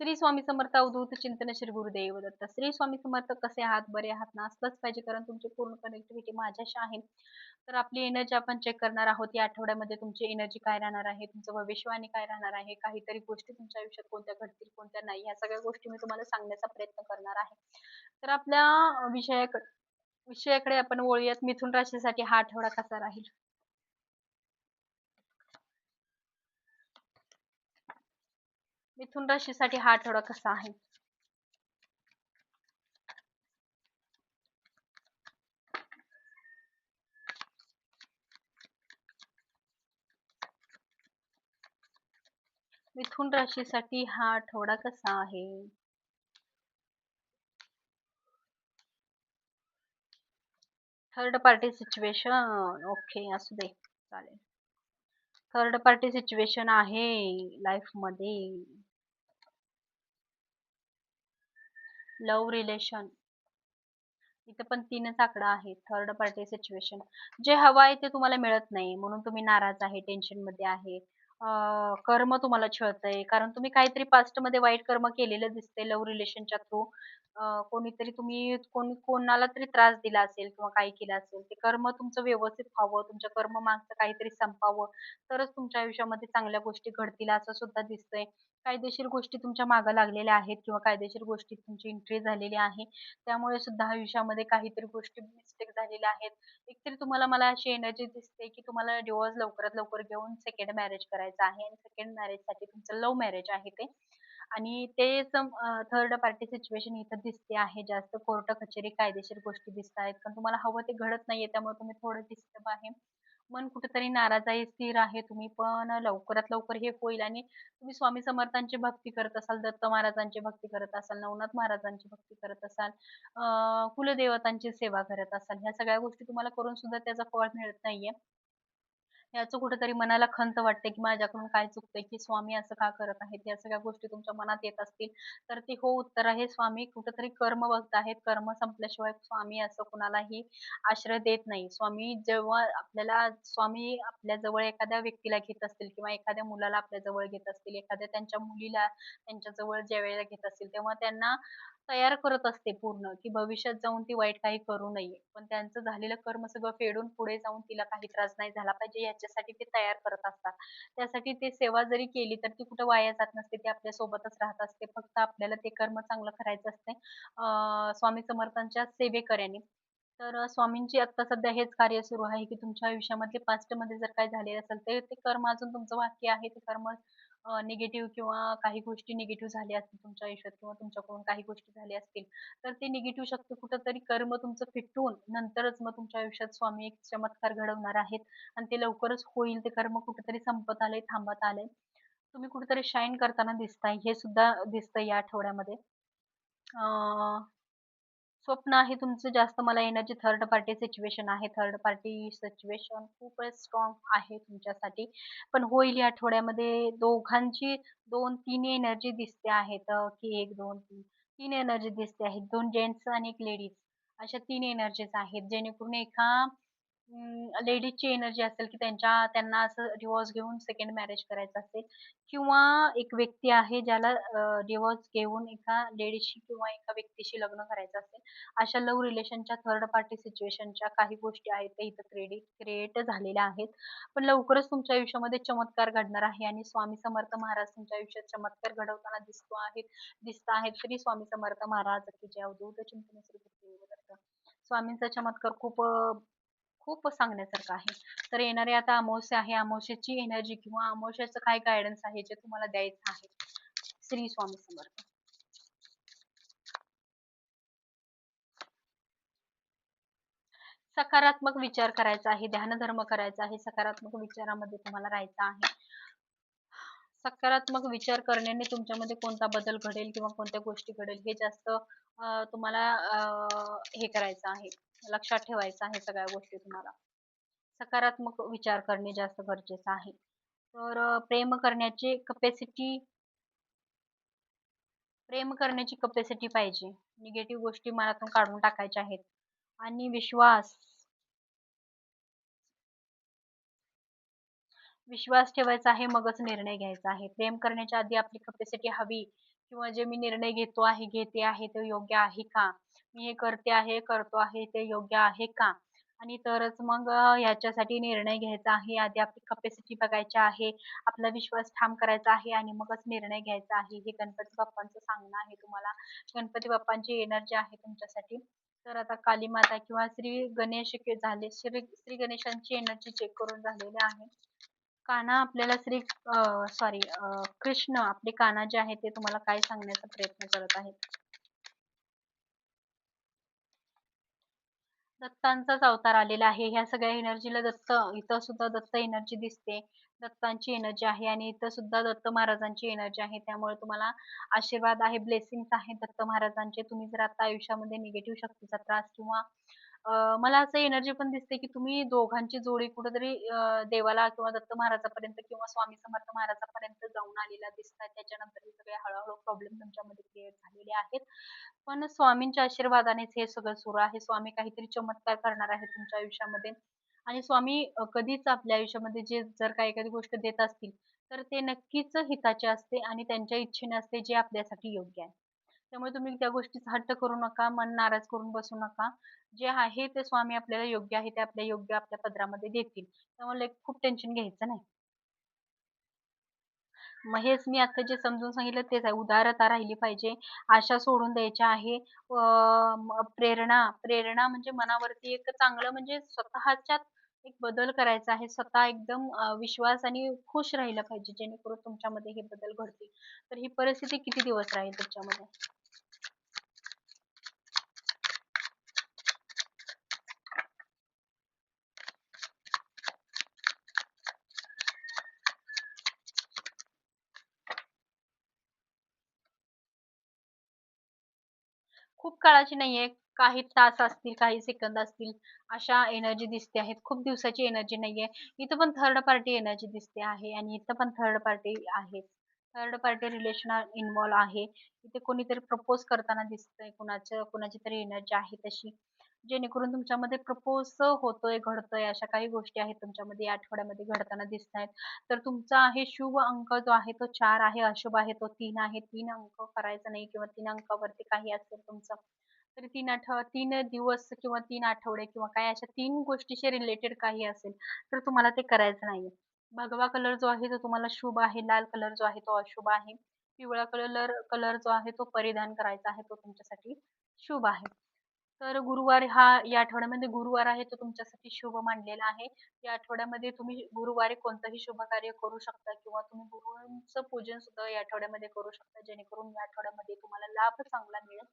श्री स्वामी समर्थ अवधूत चिंतन श्री गुरुदेव दत्त. श्री स्वामी समर्थ कसे आहात? बरे आहात ना? असलंच पाहिजे कारण तुमची पूर्ण कनेक्टिव्हिटी माझ्याशी आहे. तर आपली एनर्जी आपण चेक करणार आहोत. या आठवड्यामध्ये तुमची एनर्जी काय राहणार आहे? तुमचं भविष्यवाणी काय राहणार आहे? काहीतरी गोष्टी तुमच्या आयुष्यात कोणत्या घडतील कोणत्या नाही ह्या सगळ्या गोष्टी मी तुम्हाला सांगण्याचा प्रयत्न करणार आहे. तर आपल्या विषयाकडे विषयाकडे आपण वळूयात. मिथुन राशीसाठी हा आठवडा कसा राहील? मिथुन राशीसाठी हा आठवडा कसा आहे? मिथुन राशीसाठी हा आठवडा कसा आहे? थर्ड पार्टी सिच्युएशन ओके असू दे. चालेल. थर्ड पार्टी सिच्युएशन आहे लाईफमध्ये. लव्ह रिलेशन इथे पण तीनच आकडा आहे थर्ड पार्टी सिच्युएशन जे हवं आहे ते तुम्हाला मिळत नाही. म्हणून तुम्ही नाराज आहे टेन्शनमध्ये आहे. कर्म तुम्हाला छळतंय. कारण तुम्ही काहीतरी पास्टमध्ये वाईट कर्म केलेलं दिसते लव्ह रिलेशनच्या थ्रू कोणीतरी तुम्ही कोणी कोणाला तरी त्रास दिला असेल किंवा काही केलं असेल ते कर्म तुमचं व्यवस्थित व्हावं. तुमच्या कर्म मागचं काहीतरी संपावं. तरच तुमच्या आयुष्यामध्ये चांगल्या गोष्टी घडतील असं सुद्धा दिसतंय. कायदेशीर गोष्टी तुमच्या मागे लागलेल्या आहेत किंवा कायदेशीर गोष्टीत तुमची एंट्री झालेली आहे. त्यामुळे सुद्धा आयुष्यामध्ये काहीतरी गोष्टी मिस्टेक झालेल्या आहेत. एकतरी तुम्हाला मला अशी एनर्जी दिसते की तुम्हाला डिवोर्स लवकरात लवकर घेऊन सेकंड मॅरेज करायचं आहे आणि सेकंड मॅरेजसाठी तुमचं लव्ह मॅरेज आहे ते. आणि तेच थर्ड पार्टी सिच्युएशन इथं दिसते आहे. जास्त कोर्ट कचेरी कायदेशीर गोष्टी दिसत आहेत पण तुम्हाला हवं ते घडत नाहीये त्यामुळे तुम्ही थोडं डिस्टर्ब आहे. मन कुठेतरी नाराज आहे स्थिर आहे तुम्ही पण लवकरात लवकर हे होईल आणि तुम्ही स्वामी समर्थांची भक्ती करत असाल दत्त महाराजांची भक्ती करत असाल नवनाथ महाराजांची भक्ती करत असाल अं कुलदेवतांची सेवा करत असाल ह्या सगळ्या गोष्टी तुम्हाला करून सुद्धा त्याचा फळ मिळत नाहीये. याचं कुठेतरी मनाला खंत वाटते की माझ्याकडून काय चुकतंय की स्वामी असं का करत आहेत या सगळ्या गोष्टी तुमच्या मनात येत असतील तर ते हो उत्तर आहे. स्वामी कुठेतरी कर्म बघत आहेत. कर्म संपल्याशिवाय स्वामी असं कुणालाही आश्रय देत नाही. स्वामी जेव्हा आपल्याला स्वामी आपल्या जवळ एखाद्या व्यक्तीला घेत असतील किंवा एखाद्या मुलाला आपल्या जवळ घेत असतील एखाद्या त्यांच्या मुलीला त्यांच्या जवळ ज्या वेळेला घेत असतील तेव्हा त्यांना तयार करत असते पूर्ण की भविष्यात जाऊन ती वाईट काही करू नये. पण त्यांचं झालेलं कर्म सगळं फेडून पुढे जाऊन तिला काही त्रास नाही झाला पाहिजे याच्यासाठी ते तयार करत असतात. त्यासाठी ते सेवा जरी केली तर ती कुठे वाया जात नसते ती आपल्या सोबतच राहत असते. फक्त आपल्याला ते कर्म चांगलं करायचं असते. स्वामी समर्थांच्या सेवेकऱ्याने. तर स्वामींची आता सध्या हेच कार्य सुरू आहे की तुमच्या आयुष्यामध्ये पास्टमध्ये जर काय झाले असेल तर ते कर्म अजून तुमचं बाकी आहे. ते कर्म निगेटिव्ह किंवा काही गोष्टी निगेटिव्ह झाल्या असतील तुमच्या आयुष्यात किंवा तुमच्याकडून काही गोष्टी झाल्या असतील तर ते निगेटिव्ह शक्ती कुठंतरी कर्म तुमचं फिटून नंतरच मग तुमच्या आयुष्यात स्वामी एक चमत्कार घडवणार आहेत आणि ते लवकरच होईल ते कर्म कुठेतरी संपत आले थांबत आले तुम्ही कुठेतरी शाईन करताना दिसताय हे सुद्धा दिसतंय या आठवड्यामध्ये. स्वप्न आहे तुमचं जास्त मला एनर्जी थर्ड पार्टी सिच्युएशन आहे. थर्ड पार्टी सिच्युएशन खूपच स्ट्रॉंग आहे तुमच्यासाठी. पण होईल या आठवड्यामध्ये दोघांची दोन तीन एनर्जी दिसते आहेत. की एक दोन तीन तीन एनर्जी दिसते आहेत. दोन जेंट्स आणि एक लेडीज अशा तीन एनर्जीज आहेत. जेणेकरून एका लेडीजची एनर्जी असेल की त्यांच्या त्यांना असं डिवोर्स घेऊन सेकंड मॅरेज करायचं असेल किंवा एक व्यक्ती आहे ज्याला डिवोर्स घेऊन एका लेडीजशी किंवा एका व्यक्तीशी लग्न करायचं असेल अशा लव्ह रिलेशनच्या थर्ड पार्टी सिच्युएशनच्या काही गोष्टी आहेत त्या इथं क्रेडिट क्रिएट झालेल्या आहेत. पण लवकरच तुमच्या आयुष्यामध्ये चमत्कार घडणार आहे आणि स्वामी समर्थ महाराज तुमच्या आयुष्यात चमत्कार घडवताना दिसतो आहेत दिसत आहेत. श्री स्वामी समर्थ महाराज की जय. अवधूत चिंतन श्री स्वामींचा चमत्कार खूप खूप सांगण्यासारखं आहे. तर येणारे आता अमावस्या आहे. अमावस्याची एनर्जी किंवा अमावस्याचं काय गायडन्स आहे जे तुम्हाला द्यायचं आहे? श्री स्वामी समर्थ. सकारात्मक विचार करायचा आहे. ध्यानधर्म करायचा आहे. सकारात्मक विचारामध्ये तुम्हाला राहायचं आहे. सकारात्मक विचार करण्याने तुमच्यामध्ये कोणता बदल घडेल किंवा कोणत्या गोष्टी घडेल हे जास्त तुम्हाला हे करायचं आहे. लक्षात ठेवायचं आहे सगळ्या गोष्टी तुम्हाला. सकारात्मक विचार करणे जास्त गरजेचं आहे. तर प्रेम करण्याची कपॅसिटी प्रेम करण्याची कपॅसिटी पाहिजे. निगेटिव्ह गोष्टी मनातून काढून टाकायच्या आहेत. आणि विश्वास विश्वास ठेवायचा आहे मगच निर्णय घ्यायचा आहे. प्रेम करण्याच्या आधी आपली कपॅसिटी हवी किंवा जे मी निर्णय घेतो आहे घेते आहे ते योग्य आहे का? मी हे करते आहे करतो आहे ते योग्य आहे का? आणि तरच मग याच्यासाठी निर्णय घ्यायचा आहे. आधी आपली कपॅसिटी बघायची आहे आपला विश्वास ठाम करायचा आहे आणि मगच निर्णय घ्यायचा आहे. हे गणपती बाप्पांचं सांगणं आहे तुम्हाला. गणपती बाप्पांची एनर्जी आहे तुमच्यासाठी. तर आता काली माता किंवा श्री गणेश झाले श्री श्री गणेशांची एनर्जी चेक करून झालेली आहे. काना आपल्याला श्री सॉरी कृष्ण आपले काना जे आहे ते तुम्हाला काय सांगण्याचा प्रयत्न करत आहेत? दत्तांचाच अवतार आलेला आहे. ह्या सगळ्या एनर्जीला दत्त इथं सुद्धा दत्त एनर्जी दिसते. दत्तांची एनर्जी आहे आणि इथं सुद्धा दत्त महाराजांची एनर्जी आहे. त्यामुळे तुम्हाला आशीर्वाद आहे ब्लेसिंग्स आहे दत्त महाराजांचे. तुम्ही जर आता आयुष्यामध्ये निगेटिव्ह शक्तीचा त्रास किंवा मला असं एनर्जी पण दिसते की तुम्ही दोघांची जोडी कुठेतरी देवाला किंवा दत्त महाराजापर्यंत किंवा स्वामी समर्थ महाराजापर्यंत जाऊन आलेला दिसतात त्याच्यानंतर हे सगळे हळूहळू प्रॉब्लेम तुमच्यामध्ये क्रिएट झालेले आहेत. पण स्वामींच्या आशीर्वादानेच हे सगळं सुरू आहे. स्वामी काहीतरी चमत्कार करणार आहे तुमच्या आयुष्यामध्ये. आणि स्वामी अ, कधीच आपल्या आयुष्यामध्ये जे जर काही एखादी गोष्ट देत असतील तर ते नक्कीच हिताचे असते आणि त्यांच्या इच्छेने असते जे आपल्यासाठी योग्य आहे. त्यामुळे तुम्ही त्या गोष्टीचा हट्ट करू नका मन नाराज करून बसू नका. जे आहे ते स्वामी आपल्याला योग्य आहे ते आपल्या योग्य आपल्या पदरामध्ये देतील. त्यामुळे खूप टेन्शन घ्यायचं नाही. मग हेच मी आता जे समजून सांगितलं तेच आहे. उदारता राहिली पाहिजे. आशा सोडून द्यायच्या आहे. अं, प्रेरणा प्रेरणा म्हणजे मनावरती एक चांगलं म्हणजे स्वतःच्या एक बदल करायचा आहे. स्वतः एकदम विश्वास आणि खुश राहिलं पाहिजे जेणेकरून तुमच्यामध्ये हे बदल घडतील. तर ही परिस्थिती किती दिवस राहील त्याच्यामध्ये खूप काळाची नाहीये. काही तास असतील काही सेकंद असतील अशा एनर्जी दिसते आहेत. खूप दिवसाची एनर्जी नाहीये. इथं पण थर्ड पार्टी एनर्जी दिसते आहे आणि इथं पण थर्ड पार्टी आहे. थर्ड पार्टी रिलेशन इन्व्हॉल्व आहे. इथे कोणीतरी प्रपोज करताना दिसतंय कुणाचं कुणाची तरी एनर्जी आहे तशी. जेणेकरून तुमच्यामध्ये प्रपोज होतोय घडतोय अशा काही गोष्टी आहेत तुमच्यामध्ये या आठवड्यामध्ये घडताना दिसत आहेत. तर तुमचा आहे शुभ अंक जो आहे तो चार आहे अशुभ आहे तो तीन आहे. तीन अंक करायचा नाही किंवा तीन अंकावरती काही असेल तुमचं तरी तीन आठव तीन दिवस किंवा तीन आठवडे किंवा काय अशा तीन गोष्टीशी रिलेटेड काही असेल तर तुम्हाला ते करायचं नाहीये. भगवा कलर जो आहे तो तुम्हाला शुभ आहे लाल कलर जो आहे तो अशुभ आहे पिवळा कलर कलर जो आहे तो परिधान करायचा आहे तो तुमच्यासाठी शुभ आहे. तर गुरुवार हा या आठवड्यामध्ये गुरुवार आहे तो तुमच्यासाठी शुभ मानलेला आहे. या आठवड्यामध्ये तुम्ही गुरुवारी कोणतंही शुभ कार्य करू शकता किंवा तुम्ही गुरुवांचं पूजन सुद्धा या आठवड्यामध्ये करू शकता जेणेकरून या आठवड्यामध्ये तुम्हाला लाभ चांगला मिळेल.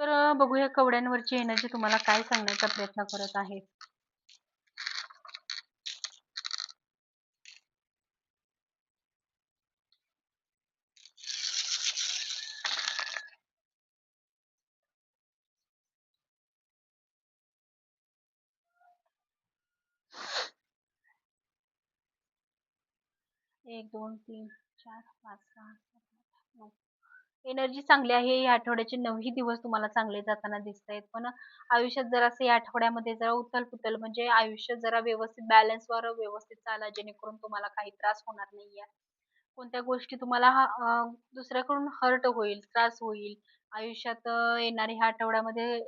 तर बघूया कवड्यांवरची एनर्जी तुम्हाला काय सांगण्याचा प्रयत्न करत आहे. एक दोन तीन चार पाच सहा सात आठ नऊ. एनर्जी चांगली आहे या आठवड्याचे नऊही दिवस तुम्हाला चांगले जाताना दिसत आहेत पण आयुष्यात जर असं या आठवड्यामध्ये जरा उथल पुथल म्हणजे आयुष्य जरा व्यवस्थित बॅलन्सवर वर व्यवस्थित चाला जेणेकरून तुम्हाला काही त्रास होणार नाहीये. कोणत्या गोष्टी तुम्हाला दुसऱ्याकडून हर्ट होईल त्रास होईल आयुष्यात अं, येणाऱ्या ह्या आठवड्यामध्ये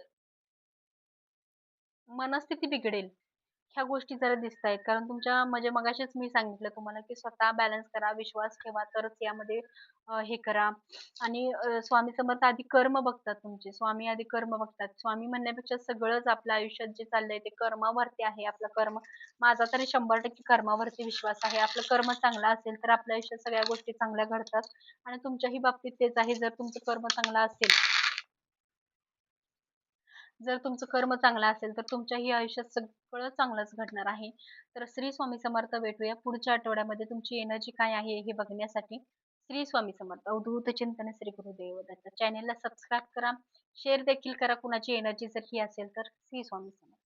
मनस्थिती बिघडेल. ह्या गोष्टी जरा दिसत आहेत. कारण तुमच्या म्हणजे मगाशीच मी सांगितलं तुम्हाला की स्वतः बॅलन्स करा विश्वास ठेवा तरच यामध्ये अं, हे करा. आणि अं, स्वामी समर्थ आधी कर्म बघतात तुमचे. स्वामी आधी कर्म बघतात. स्वामी म्हणण्यापेक्षा सगळंच आपल्या आयुष्यात जे चाललंय ते कर्मावरती आहे. आपलं कर्म माझा तरी शंभर टक्के कर्मावरती विश्वास आहे. आपलं कर्म चांगलं असेल तर आपल्या आयुष्यात सगळ्या गोष्टी चांगल्या घडतात. आणि तुमच्याही बाबतीत तेच आहे. जर तुमचं कर्म चांगलं असेल जर तुमचं कर्म चांगलं असेल तर तुमच्याही आयुष्यात सगळं चांगलंच घडणार आहे. तर श्री स्वामी समर्थ भेटूया. पुढच्या आठवड्यामध्ये तुमची एनर्जी काय आहे हे बघण्यासाठी श्री स्वामी समर्थ. अवधूत चिंतन श्री गुरुदेव दत्त. चॅनेलला सबस्क्राईब करा. शेअर देखील करा कुणाची एनर्जी जर ही असेल तर. श्री स्वामी समर्थ.